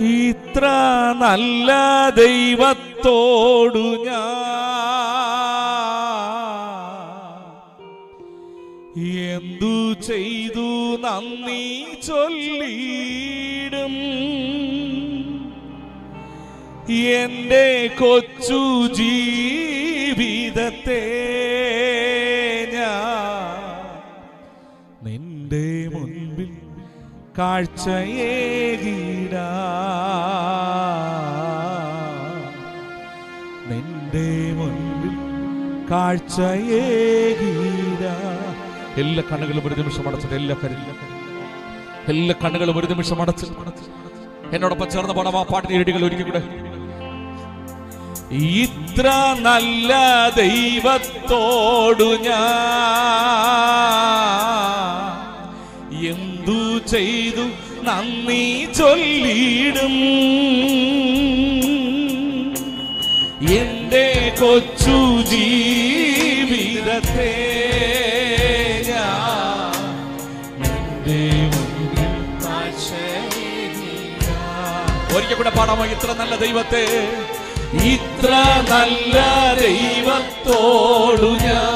ഇത്ര നല്ല ദൈവത്തോടു ഞാൻ എന്തു ചെയ്തു നന്ദി ചൊല്ലിടും. എന്റെ കൊച്ചു ജീവിതത്തെ കാഴ്ചയേകിട. നിന്റെ മുൻപിൽ കാഴ്ചയേകിട. എല്ലാ കണ്ണുകളും ഒരു നിമിഷം അടച്ചിട്ട് എല്ലാ കരുല്ല എല്ലാ കണ്ണുകളും ഒരു നിമിഷം അടച്ചു. എന്നോടൊപ്പം ചേർന്ന് പോണം ആ പാട്ടിന് ഒരിക്കൽ കൂടെ. ഇത്ര നല്ല ദൈവത്തോടു ഞാൻ ചെയ്തു നന്ദി ചൊല്ലിടും എന്റെ കൊച്ചു ജീവിതത്തെ ഒരിക്കൽ കൂടെ പാടാമോ? ഇത്ര നല്ല ദൈവത്തെ ഇത്ര നല്ല ദൈവത്തോടു ഞാൻ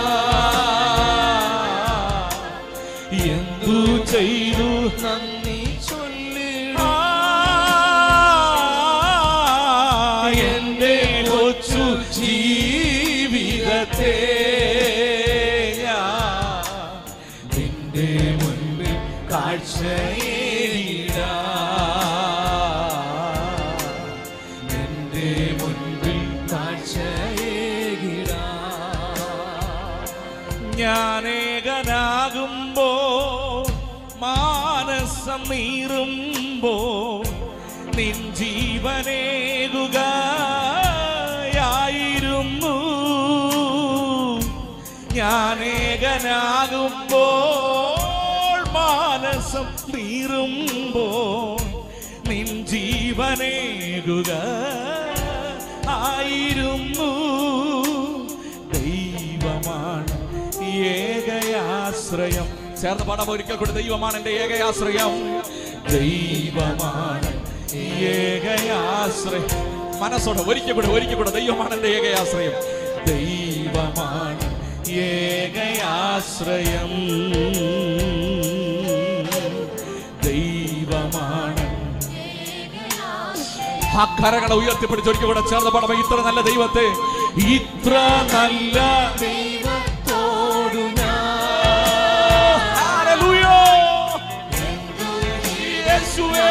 ഞാൻ നിന്റെ നിൻ ജീവനേകുകയായിരുന്നു. ഞാനേകനാകുമ്പോൾ മാനസം തീരുമ്പോൾ നിൻ ജീവനേകുക ആയിരുന്നു. ദൈവമാണ് ഏകയാശ്രയം. ചേർന്ന് പടം ഒരിക്കൽ കൂടി ദൈവമാണ് എന്റെ ഏകയാശ്രയം. ദൈവമാണ് ഏകയാശ്രയം. മനസ്സോടെ ഒരിക്കൽ കൂടെ ഒരിക്കൽ കൂടെ ദൈവമാണ് എന്റെ ഏകയാശ്രയം. ദൈവമാണ് ഏകയാശ്രയം ദൈവമാണ് ആ കരകളെ ഉയർത്തിപ്പിടിച്ച് ഒരിക്കൽ കൂടെ ചേർന്ന് പടമ ഇത്ര നല്ല ദൈവത്തെ ഇത്ര നല്ല ദൈവത്തോടു ഞാൻ. യേശുവേ.